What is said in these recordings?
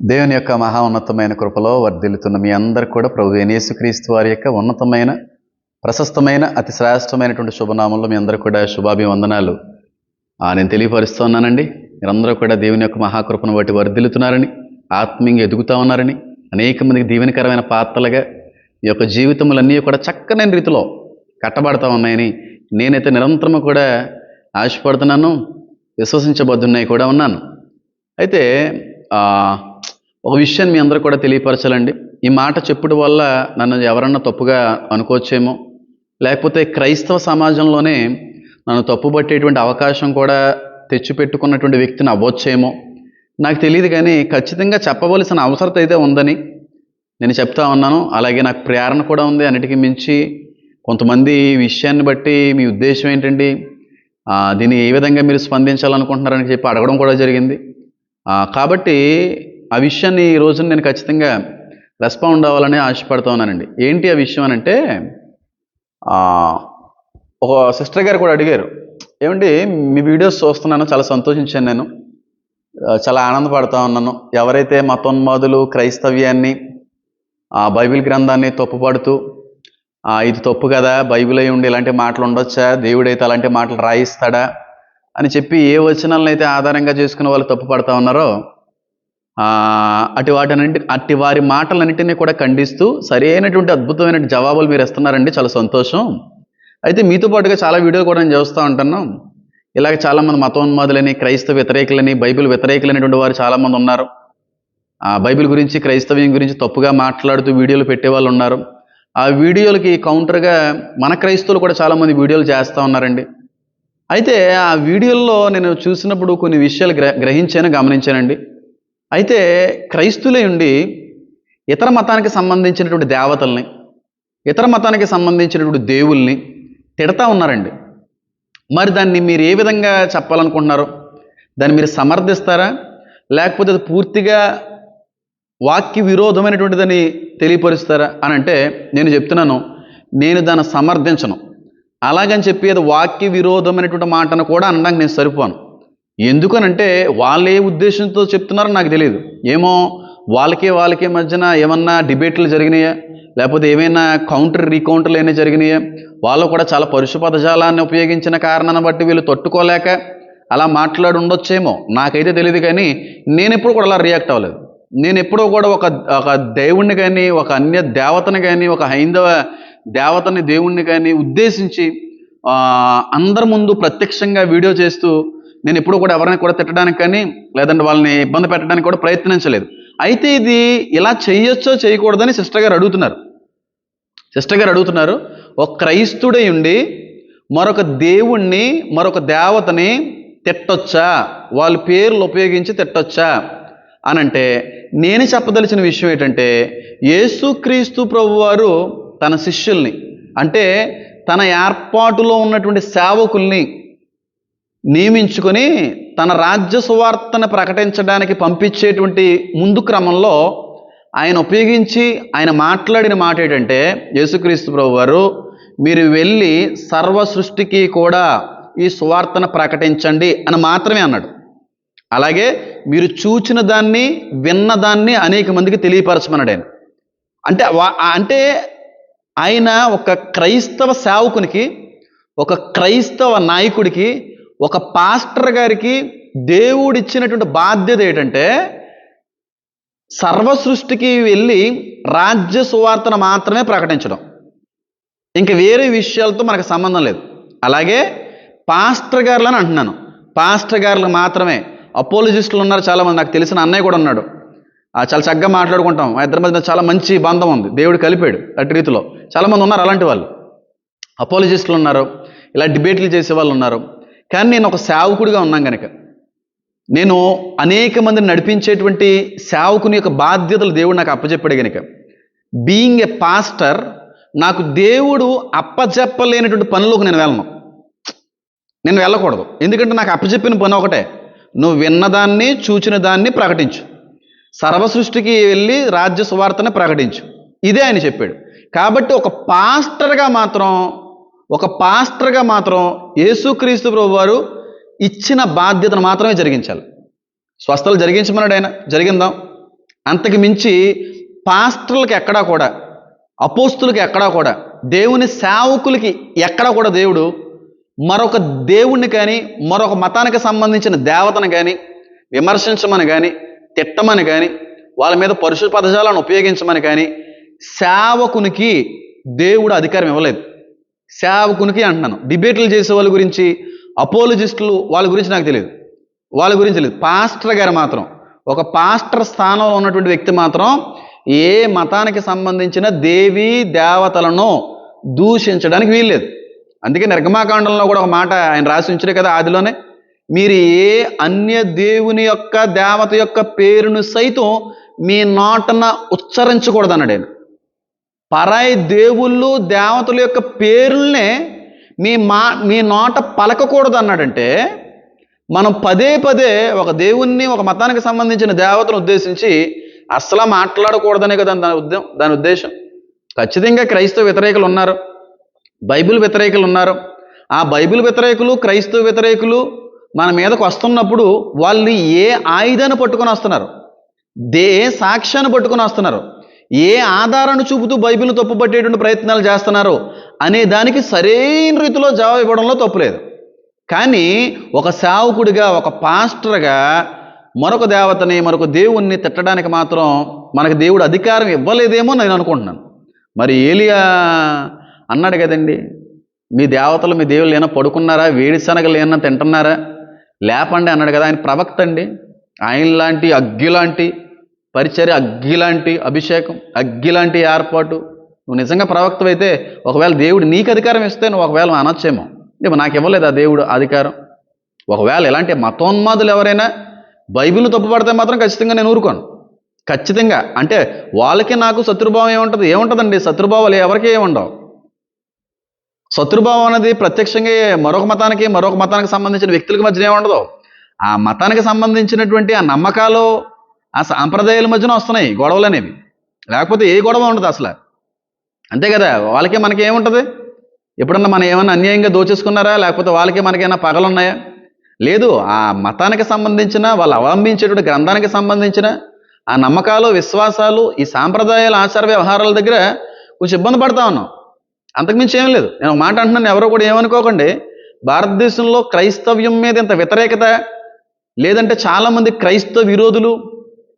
దేవుని యొక్క మహా ఉన్నతమైన కృపలో వర్ధిల్లుతున్న మీ అందరు కూడా ప్రభు యేసుక్రీస్తు వారి యొక్క ఉన్నతమైన ప్రశస్తమైన అతి శ్రేష్టమైనటువంటి శుభనామంలో మీ అందరూ కూడా శుభాభివందనాలు. నేను తెలియపరుస్తున్నానండి. మీరందరూ కూడా దేవుని యొక్క మహాకృపను బట్టి వర్ధిల్లుతున్నారని ఆత్మీయంగా ఎదుగుతా ఉన్నారని అనేక మందికి దీవెనకరమైన పాత్రలుగా ఈ యొక్క జీవితములన్నీ కూడా చక్కనైన రీతిలో కట్టబడతా ఉన్నాయని నేనైతే నిరంతరము కూడా ఆశపడుతున్నాను విశ్వసించబోతున్నాయి కూడా ఉన్నాను. అయితే ఒక విషయాన్ని మీ అందరూ కూడా తెలియపరచాలండి. ఈ మాట చెప్పుడు వల్ల నన్ను ఎవరన్నా తప్పుగా అనుకోవచ్చేమో. లేకపోతే క్రైస్తవ సమాజంలోనే నన్ను తప్పుపట్టేటువంటి అవకాశం కూడా తెచ్చిపెట్టుకున్నటువంటి వ్యక్తిని అవ్వచ్చేమో. నాకు తెలియదు కానీ ఖచ్చితంగా చెప్పవలసిన అవసరత అయితే ఉందని నేను చెప్తా ఉన్నాను. అలాగే నాకు ప్రేరణ కూడా ఉంది అన్నిటికీ మించి. కొంతమంది ఈ విషయాన్ని బట్టి మీ ఉద్దేశం ఏంటండి? దీన్ని ఏ విధంగా మీరు స్పందించాలనుకుంటున్నారని చెప్పి అడగడం కూడా జరిగింది. కాబట్టి ఆ విషయాన్ని ఈ రోజున నేను ఖచ్చితంగా రెస్పాండ్ అవ్వాలని ఆశపడుతూ ఉన్నానండి. ఏంటి ఆ విషయం అని అంటే ఒక సిస్టర్ గారు కూడా అడిగారు. ఏమండి మీ వీడియోస్ చూస్తున్నాను చాలా సంతోషించాను నేను. చాలా ఆనందపడతా ఉన్నాను. ఎవరైతే మతోన్మాదులు క్రైస్తవ్యాన్ని ఆ బైబిల్ గ్రంథాన్ని తప్పుపడుతూ ఇది తప్పు కదా బైబిల్ అయి ఉండి ఇలాంటి మాటలు ఉండొచ్చా దేవుడైతే అలాంటి మాటలు రాయిస్తాడా అని చెప్పి ఏ వచనాలను అయితే ఆధారంగా చేసుకున్న వాళ్ళు తప్పు పడతా ఉన్నారో అటు వాటినంటి అట్టి వారి మాటలన్నింటినీ కూడా ఖండిస్తూ సరైనటువంటి అద్భుతమైన జవాబులు మీరు ఇస్తున్నారండి. చాలా సంతోషం. అయితే మీతో పాటుగా చాలా వీడియోలు కూడా నేను చూస్తూ ఉంటున్నాం. ఇలాగ చాలామంది మతోన్మాదులని క్రైస్తవ వ్యతిరేకులని బైబిల్ వ్యతిరేకులైనటువంటి వారు చాలామంది ఉన్నారు. ఆ బైబిల్ గురించి క్రైస్తవ్యం గురించి తప్పుగా మాట్లాడుతూ వీడియోలు పెట్టే వాళ్ళు ఉన్నారు. ఆ వీడియోలకి కౌంటర్గా మన క్రైస్తవులు కూడా చాలామంది వీడియోలు చేస్తూ ఉన్నారండి. అయితే ఆ వీడియోల్లో నేను చూసినప్పుడు కొన్ని విషయాలు గ్ర గ్రహించాను గమనించానండి. అయితే క్రైస్తులే ఉండి ఇతర మతానికి సంబంధించినటువంటి దేవతల్ని ఇతర మతానికి సంబంధించినటువంటి దేవుల్ని తిడతా ఉన్నారండి. మరి దాన్ని మీరు ఏ విధంగా చెప్పాలనుకుంటున్నారు? దాన్ని మీరు సమర్థిస్తారా? లేకపోతే అది పూర్తిగా వాక్య విరోధమైనటువంటిదని తెలియపరుస్తారా? అని అంటే నేను చెప్తున్నాను నేను దాన్ని సమర్థించను. అలాగని చెప్పి అది వాక్య విరోధమైనటువంటి మాటను కూడా అనడానికి నేను సరిపోను. ఎందుకనంటే వాళ్ళు ఏ ఉద్దేశంతో చెప్తున్నారో నాకు తెలియదు ఏమో వాళ్ళకే వాళ్ళకే మధ్యన ఏమన్నా డిబేట్లు జరిగినాయా? లేకపోతే ఏమైనా కౌంటర్ రీకౌంటర్లు అయినా జరిగినాయా? వాళ్ళు కూడా చాలా పరుషు పదజాలాన్ని ఉపయోగించిన కారణాన్ని బట్టి వీళ్ళు తట్టుకోలేక అలా మాట్లాడి ఉండొచ్చేమో. నాకైతే తెలియదు కానీ నేను ఎప్పుడు కూడా అలా రియాక్ట్ అవ్వలేదు. నేను ఎప్పుడూ కూడా ఒక ఒక దేవుణ్ణి కానీ ఒక అన్య దేవతని కానీ ఒక హైందవ దేవతని దేవుణ్ణి కానీ ఉద్దేశించి అందరి ముందు ప్రత్యక్షంగా వీడియో చేస్తూ నేను ఎప్పుడు కూడా ఎవరిని కూడా తిట్టడానికి కానీ లేదంటే వాళ్ళని ఇబ్బంది పెట్టడానికి కూడా ప్రయత్నించలేదు. అయితే ఇది ఇలా చేయొచ్చో చేయకూడదని సిస్టర్ గారు అడుగుతున్నారు. సిస్టర్ గారు అడుగుతున్నారు ఒక క్రైస్తుడై ఉండి మరొక దేవుణ్ణి మరొక దేవతని తిట్టొచ్చా? వాళ్ళ పేర్లు ఉపయోగించి తిట్టొచ్చా? అని అంటే నేను చెప్పదలిచిన విషయం ఏంటంటే యేసుక్రీస్తు ప్రభువారు తన శిష్యుల్ని అంటే తన ఏర్పాటులో ఉన్నటువంటి సేవకుల్ని నియమించుకొని తన రాజ్య సువార్తను ప్రకటించడానికి పంపించేటువంటి ముందు క్రమంలో ఆయన ఉపయోగించి ఆయన మాట్లాడిన మాట ఏంటంటే యేసుక్రీస్తు ప్రభు వారు మీరు వెళ్ళి సర్వ సృష్టికి కూడా ఈ సువార్తను ప్రకటించండి అని మాత్రమే అన్నాడు. అలాగే మీరు చూచిన దాన్ని విన్న దాన్ని అనేక మందికి తెలియపరచమన్నాడు ఆయన. అంటే అంటే ఆయన ఒక క్రైస్తవ సేవకునికి ఒక క్రైస్తవ నాయకుడికి ఒక పాస్టర్ గారికి దేవుడిచ్చినటువంటి బాధ్యత ఏంటంటే సర్వ సృష్టికి వెళ్ళి రాజ్య సువార్తను మాత్రమే ప్రకటించడం. ఇంక వేరే విషయాలతో మనకు సంబంధం లేదు. అలాగే పాస్టర్ గారులు అని అంటున్నాను. పాస్టర్ గారులు మాత్రమే. అపోలజిస్టులు ఉన్నారు చాలామంది. నాకు తెలిసిన అన్నయ్య కూడా ఉన్నాడు. ఆ, చాలా చక్కగా మాట్లాడుకుంటాం. మా ఇద్దరి మధ్య చాలా మంచి బంధం ఉంది. దేవుడు కలిపాడు అటు రీతిలో. చాలామంది ఉన్నారు అలాంటి వాళ్ళు. అపోలజిస్టులు ఉన్నారు. ఇలా డిబేట్లు చేసే వాళ్ళు ఉన్నారు. కానీ నేను ఒక సేవకుడిగా ఉన్నాను కనుక నేను అనేక మందిని నడిపించేటువంటి సేవకుని యొక్క బాధ్యతలు దేవుడు నాకు అప్పచెప్పాడు కనుక బీయింగ్ ఎ పాస్టర్ నాకు దేవుడు అప్పచెప్పలేనటువంటి పనులకు నేను వెళ్ళను. నేను వెళ్ళకూడదు. ఎందుకంటే నాకు అప్పచెప్పిన పని ఒకటే. నువ్వు విన్నదాన్ని చూచిన దాన్ని ప్రకటించు. సర్వ సృష్టికి వెళ్ళి రాజ్య సువార్తని ప్రకటించు. ఇదే ఆయన చెప్పాడు. కాబట్టి ఒక పాస్టర్గా మాత్రం ఒక పాస్టర్గా మాత్రం యేసుక్రీస్తు ప్రభు వారు ఇచ్చిన బాధ్యతను మాత్రమే జరిగించాలి. స్వస్థలు జరిగించమన్నాడు ఆయన. జరిగిందాం. అంతకు మించి పాస్టర్లకు ఎక్కడా కూడా అపోస్తులకి ఎక్కడా కూడా దేవుని సేవకులకి ఎక్కడా కూడా దేవుడు మరొక దేవుణ్ణి కానీ మరొక మతానికి సంబంధించిన దేవతను కానీ విమర్శించమని కానీ తిట్టమని కానీ వాళ్ళ మీద పరుషు పదజాలను ఉపయోగించమని కానీ సేవకునికి దేవుడు అధికారం ఇవ్వలేదు. సేవకునికి అంటున్నాను. డిబేట్లు చేసే వాళ్ళ గురించి అపోలజిస్టులు వాళ్ళ గురించి నాకు తెలియదు. వాళ్ళ గురించి తెలియదు. పాస్టర్ గారు మాత్రం ఒక పాస్టర్ స్థానంలో ఉన్నటువంటి వ్యక్తి మాత్రం ఏ మతానికి సంబంధించిన దేవీ దేవతలను దూషించడానికి వీల్లేదు. అందుకే నిర్గమాకాండంలో కూడా ఒక మాట ఆయన రాసి ఉంచారు కదా ఆదిలోనే మీరు ఏ అన్య దేవుని యొక్క దేవత యొక్క పేరును సైతం మీ నోటన ఉచ్చరించకూడదు అన్నాడు ఆయన. పరాయి దేవుళ్ళు దేవతల యొక్క పేరుల్నే మీ మా మీ నోట పలకకూడదు అన్నాడంటే మనం పదే పదే ఒక దేవుణ్ణి ఒక మతానికి సంబంధించిన దేవతను ఉద్దేశించి అస్సలు మాట్లాడకూడదనే కదా దాని ఉద్దేశం దాని ఉద్దేశం. ఖచ్చితంగా క్రైస్తవ వ్యతిరేకులు ఉన్నారు. బైబిల్ వ్యతిరేకులు ఉన్నారు. ఆ బైబిల్ వ్యతిరేకులు క్రైస్తవ వ్యతిరేకులు మన మీదకు వస్తున్నప్పుడు వాళ్ళు ఏ ఆయుధాన్ని పట్టుకొని వస్తున్నారు? దే సాక్ష్యాన్ని పట్టుకొని వస్తున్నారు? ఏ ఆధారాన్ని చూపుతూ బైబిల్ను తప్పుపట్టేటువంటి ప్రయత్నాలు చేస్తున్నారో అనే దానికి సరైన రీతిలో జవాబు ఇవ్వడంలో తప్పులేదు కానీ ఒక సేవకుడిగా ఒక పాస్టర్గా మరొక దేవతని మరొక దేవుణ్ణి తిట్టడానికి మాత్రం మనకు దేవుడు అధికారం ఇవ్వలేదేమో నేను అనుకుంటున్నాను. మరి ఏలియా అన్నాడు కదండి మీ దేవతలు మీ దేవుళ్ళు ఏమైనా పడుకున్నారా? వేడిశనగలు ఏమైనా ఏమన్నా తింటున్నారా? లేపండి అన్నాడు కదా ఆయన ప్రవక్త అండి. ఆయన లాంటి అగ్గి లాంటి పరిచర్య అగ్గి లాంటి అభిషేకం అగ్గి లాంటి ఏర్పాటు. నువ్వు నిజంగా ప్రవక్తవైతే ఒకవేళ దేవుడు నీకు అధికారం ఇస్తే నువ్వు ఒకవేళ అనొచ్చేమో. ఏమో నాకు ఇవ్వలేదు ఆ దేవుడు అధికారం? ఒకవేళ ఇలాంటి మతోన్మాదులు ఎవరైనా బైబిల్ తప్పుపడితే మాత్రం ఖచ్చితంగా నేను ఊరుకోను. ఖచ్చితంగా. అంటే వాళ్ళకి నాకు శత్రుభావం ఏముంటుంది? ఏముంటుందండి? శత్రుభావాలు ఎవరికి ఏముండవు. శత్రుభావం అనేది ప్రత్యక్షంగా మరొక మతానికి మరొక మతానికి సంబంధించిన వ్యక్తులకి మధ్యన ఏముండదు. ఆ మతానికి సంబంధించినటువంటి ఆ నమ్మకాలు ఆ సాంప్రదాయాల మధ్యన వస్తున్నాయి గొడవలు అనేవి లేకపోతే ఏ గొడవ ఉండదు అసలు. అంతే కదా వాళ్ళకి మనకి ఏముంటుంది? ఎప్పుడన్నా మనం ఏమైనా అన్యాయంగా దోచేసుకున్నారా? లేకపోతే వాళ్ళకి మనకేమైనా పగలున్నాయా? లేదు ఆ మతానికి సంబంధించిన వాళ్ళు అవలంబించేటువంటి గ్రంథానికి సంబంధించిన ఆ నమ్మకాలు విశ్వాసాలు ఈ సాంప్రదాయాల ఆచార వ్యవహారాల దగ్గర కొంచెం ఇబ్బంది పడతా ఉన్నాం. అంతకుమించి ఏం లేదు. నేను ఒక మాట అంటున్నాను ఎవరో కూడా ఏమనుకోకండి. భారతదేశంలో క్రైస్తవ్యం మీద ఇంత వ్యతిరేకత లేదంటే చాలామంది క్రైస్తవ విరోధులు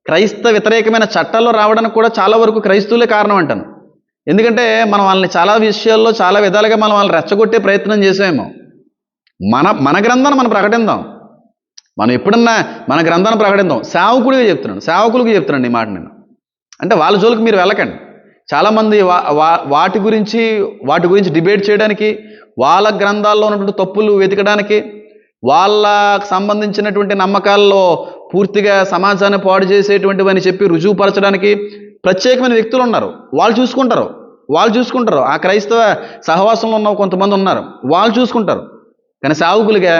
క్రైస్తవ వ్యతిరేకమైన చట్టాల్లో రావడానికి కూడా చాలా వరకు క్రైస్తవులే కారణం అంటాను. ఎందుకంటే మనం వాళ్ళని చాలా విషయాల్లో చాలా విధాలుగా మనం వాళ్ళని రెచ్చగొట్టే ప్రయత్నం చేసామేమో. మన మన గ్రంథాన్ని మనం ప్రకటిద్దాం. మనం ఎప్పుడన్నా మన గ్రంథాన్ని ప్రకటిద్దాం. సేవకుడిగా చెప్తున్నాను. సేవకులకు చెప్తున్నాను ఈ మాట నేను. అంటే వాళ్ళ జోలికి మీరు వెళ్ళకండి. చాలామంది వా వా- వాటి గురించి వాటి గురించి డిబేట్ చేయడానికి వాళ్ళ గ్రంథాల్లో ఉన్నటువంటి తప్పులు వెతకడానికి వాళ్ళకు సంబంధించినటువంటి నమ్మకాల్లో పూర్తిగా సమాజాన్ని పాడు చేసేటువంటివని చెప్పి రుజువుపరచడానికి ప్రత్యేకమైన వ్యక్తులు ఉన్నారు. వాళ్ళు చూసుకుంటారు. వాళ్ళు చూసుకుంటారు. ఆ క్రైస్తవ సహవాసంలో ఉన్న కొంతమంది ఉన్నారు. వాళ్ళు చూసుకుంటారు. కానీ సావుకులుగా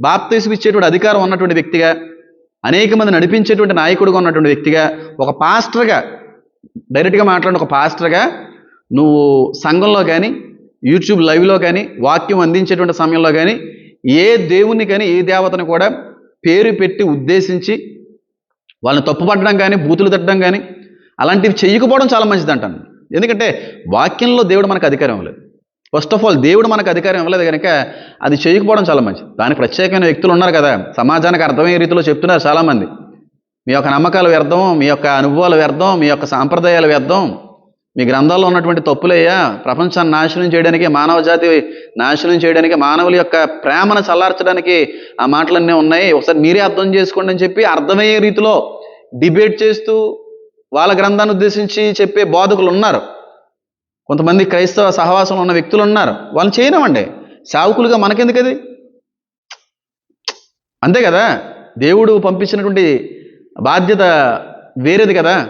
బాప్తీసు ఇచ్చేటువంటి అధికారం ఉన్నటువంటి వ్యక్తిగా అనేక మంది నడిపించేటువంటి నాయకుడిగా ఉన్నటువంటి వ్యక్తిగా ఒక పాస్టర్గా డైరెక్ట్గా మాట్లాడిన ఒక పాస్టర్గా నువ్వు సంఘంలో కానీ యూట్యూబ్ లైవ్లో కానీ వాక్యం అందించేటువంటి సమయంలో కానీ ఏ దేవుణ్ణి కానీ ఏ దేవతను కూడా పేరు పెట్టి ఉద్దేశించి వాళ్ళని తప్పుపట్టడం కానీ బూతులు తట్టడం కానీ అలాంటివి చేయకపోవడం చాలా మంచిది అంటాను ఎందుకంటే వాక్యంలో దేవుడు మనకు అధికారం ఇవ్వలేదు. ఫస్ట్ ఆఫ్ ఆల్ దేవుడు మనకు అధికారం ఇవ్వలేదు కనుక అది చేయకపోవడం చాలా మంచిది. దానికి ప్రత్యేకమైన వ్యక్తులు ఉన్నారు కదా. సమాజానికి అర్థమయ్యే రీతిలో చెప్తున్నారు చాలామంది. మీ యొక్క నమ్మకాలు వ్యర్థం మీ యొక్క అనుభవాలు వ్యర్థం మీ యొక్క సాంప్రదాయాలు వ్యర్థం. మీ గ్రంథాల్లో ఉన్నటువంటి తప్పులయ్యా. ప్రపంచాన్ని నాశనం చేయడానికి మానవ జాతి నాశనం చేయడానికి మానవుల యొక్క ప్రేమను చల్లార్చడానికి ఆ మాటలన్నీ ఉన్నాయి. ఒకసారి మీరే అర్థం చేసుకోండి అని చెప్పి అర్థమయ్యే రీతిలో డిబేట్ చేస్తూ వాళ్ళ గ్రంథాన్ని ఉద్దేశించి చెప్పే బోధకులు ఉన్నారు. కొంతమంది క్రైస్తవ సహవాసంలో ఉన్న వ్యక్తులు ఉన్నారు. వాళ్ళు చేయనివ్వండి. సావుకులుగా మనకెందుకు అది అంతే కదా? దేవుడు పంపించినటువంటి బాధ్యత వేరేది కదా?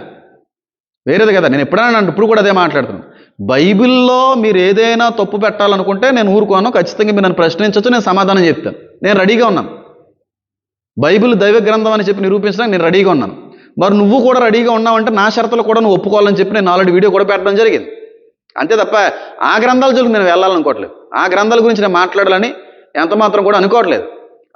వేరేది కదా. నేను ఎప్పుడైనా ఇప్పుడు కూడా అదే మాట్లాడుతున్నాను. బైబిల్లో మీరు ఏదైనా తప్పు పెట్టాలనుకుంటే నేను ఊరుకోను ఖచ్చితంగా మీరు నన్ను ప్రశ్నించవచ్చు నేను సమాధానం చెప్తాను. నేను రెడీగా ఉన్నాను. బైబిల్ దైవ గ్రంథం అని చెప్పి నిరూపించడానికి నేను రెడీగా ఉన్నాను. మరి నువ్వు కూడా రెడీగా ఉన్నావంటే నా షరతులు కూడా నువ్వు ఒప్పుకోవాలని చెప్పి నేను ఆల్రెడీ వీడియో కూడా పెట్టడం జరిగింది. అంతే తప్ప ఆ గ్రంథాల జోలికి నేను వెళ్ళాలనుకోవట్లేదు. ఆ గ్రంథాల గురించి నేను మాట్లాడాలని ఎంత మాత్రం కూడా అనుకోవట్లేదు.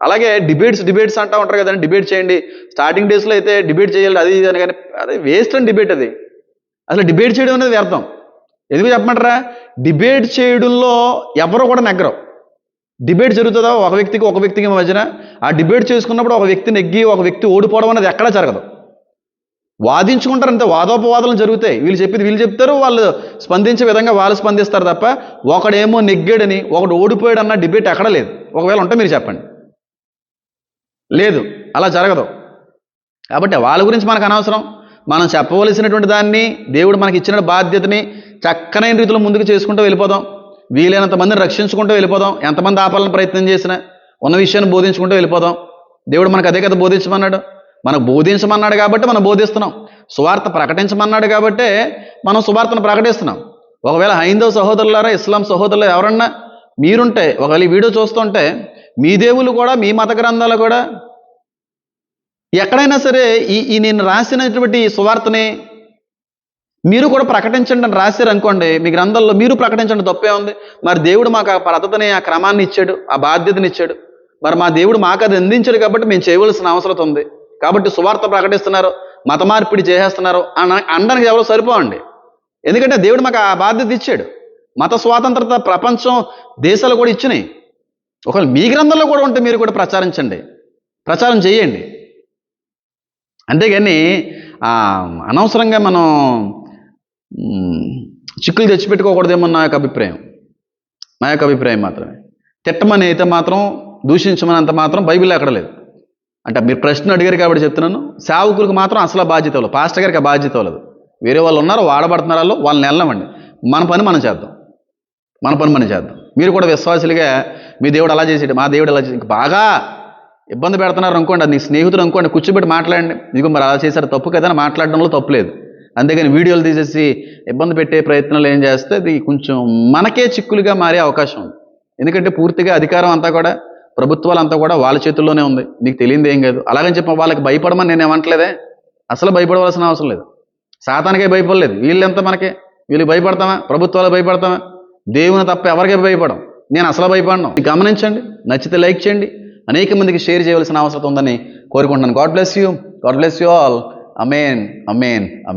అలాగే డిబేట్స్ డిబేట్స్ అంటూ ఉంటారు కదండి డిబేట్ చేయండి. స్టార్టింగ్ డేస్లో అయితే డిబేట్ చేయాలి అది ఇది అని కానీ అదే వేస్ట్ అండ్ డిబేట్ అది. అసలు డిబేట్ చేయడం అనేది వ్యర్థం. ఎందుకు చెప్పమంటారా? డిబేట్ చేయడంలో ఎవరు కూడా నెగ్గరు. డిబేట్ జరుగుతుందా? ఒక వ్యక్తికి ఒక వ్యక్తికి మధ్యన. ఆ డిబేట్ చేసుకున్నప్పుడు ఒక వ్యక్తి నెగ్గి ఒక వ్యక్తి ఓడిపోవడం అనేది ఎక్కడా జరగదు. వాదించుకుంటారు అంతే. వాదోపవాదాలు జరుగుతాయి. వీళ్ళు చెప్పేది వీళ్ళు చెప్తారు వాళ్ళు స్పందించే విధంగా వాళ్ళు స్పందిస్తారు తప్ప ఒకడేమో నెగ్గాడని ఒకడు ఓడిపోయాడు అన్న డిబేట్ ఎక్కడ లేదు. ఒకవేళ ఉంటే మీరు చెప్పండి. లేదు. అలా జరగదు. కాబట్టి వాళ్ళ గురించి మనకు అనవసరం. మనం చెప్పవలసినటువంటి దాన్ని దేవుడు మనకి ఇచ్చిన బాధ్యతని చక్కనైన రీతిలో ముందుకు చేసుకుంటూ వెళ్ళిపోదాం. వీలైనంత మందిని రక్షించుకుంటూ వెళ్ళిపోదాం. ఎంతమంది ఆపాలని ప్రయత్నం చేసినా ఉన్న విషయాన్ని బోధించుకుంటూ వెళ్ళిపోదాం. దేవుడు మనకు అదే కదా బోధించమన్నాడు. మనకు బోధించమన్నాడు కాబట్టి మనం బోధిస్తున్నాం. సువార్త ప్రకటించమన్నాడు కాబట్టే మనం సువార్తను ప్రకటిస్తున్నాం. ఒకవేళ హైందవ సహోదరులారా ఇస్లాం సహోదరులు ఎవరన్నా మీరుంటే ఒకవేళ ఈ వీడియో చూస్తుంటే మీ దేవుళ్ళు కూడా మీ మత గ్రంథాలు కూడా ఎక్కడైనా సరే ఈ ఈ నేను రాసినటువంటి సువార్తని మీరు కూడా ప్రకటించండి అని రాశారు అనుకోండి మీ గ్రంథంలో మీరు ప్రకటించండి తప్పే ఉంది. మరి దేవుడు మాకు ఆ పద్ధతిని ఆ క్రమాన్ని ఇచ్చాడు ఆ బాధ్యతని ఇచ్చాడు. మరి మా దేవుడు మాకు అది అందించాడు కాబట్టి మేము చేయవలసిన అవసరం ఉంది. కాబట్టి సువార్త ప్రకటిస్తున్నారు మత మార్పిడి చేసేస్తున్నారు అన అనడానికి ఎవరు సరిపోవండి. ఎందుకంటే దేవుడు మాకు ఆ బాధ్యత ఇచ్చాడు. మత స్వాతంత్రత ప్రపంచం దేశాలు కూడా ఇచ్చినాయి. ఒకవేళ మీ గ్రంథంలో కూడా ఉంటే మీరు కూడా ప్రచారించండి ప్రచారం చేయండి. అంతేగాని అనవసరంగా మనం చిక్కులు తెచ్చిపెట్టుకోకూడదేమో నా యొక్క అభిప్రాయం. నా యొక్క అభిప్రాయం మాత్రమే. తిట్టమని అయితే మాత్రం దూషించమని అంత మాత్రం బైబిల్ ఎక్కడ లేదు. అంటే మీరు ప్రశ్న అడిగారు కాబట్టి చెప్తున్నాను. సేవకులకు మాత్రం అసలు బాధ్యత లేదు పాస్టర్ గారికి ఆ బాధ్యత లేదు వేరే వాళ్ళు ఉన్నారు వాడబడుతున్నారు వాళ్ళు వాళ్ళని వెళ్ళమండి మన పని మనం చేద్దాం. మన పని మనం చేద్దాం. మీరు కూడా విశ్వాసులుగా మీ దేవుడు అలా చేసేటి మా దేవుడు అలా చేసి బాగా ఇబ్బంది పెడుతున్నారు అనుకోండి అది నీ స్నేహితుడు అనుకోండి కూర్చోబెట్టి మాట్లాడండి. మీకు మరి అలా చేశారు తప్పు కదా అని మాట్లాడడంలో తప్పు లేదు. అంతేగాని వీడియోలు తీసేసి ఇబ్బంది పెట్టే ప్రయత్నాలు ఏం చేస్తే అది కొంచెం మనకే చిక్కులుగా మారే అవకాశం ఉంది. ఎందుకంటే పూర్తిగా అధికారం అంతా కూడా ప్రభుత్వాలంతా కూడా వాళ్ళ చేతుల్లోనే ఉంది. నీకు తెలియంది ఏం కాదు. అలాగని చెప్పి వాళ్ళకి భయపడమని నేను ఏమంటలేదే. అసలు భయపడవలసిన అవసరం లేదు. శాతానికే భయపడలేదు. వీళ్ళెంత మనకి? వీళ్ళకి భయపడతామా? ప్రభుత్వాలు భయపడతామా? దేవుని తప్ప ఎవరికే భయపడం? నేను అసలు భయపడను. గమనించండి నచ్చితే లైక్ చేయండి. అనేక మందికి షేర్ చేయవలసిన అవసరం ఉందని కోరుకుంటున్నాను. God bless you God bless you all amen amen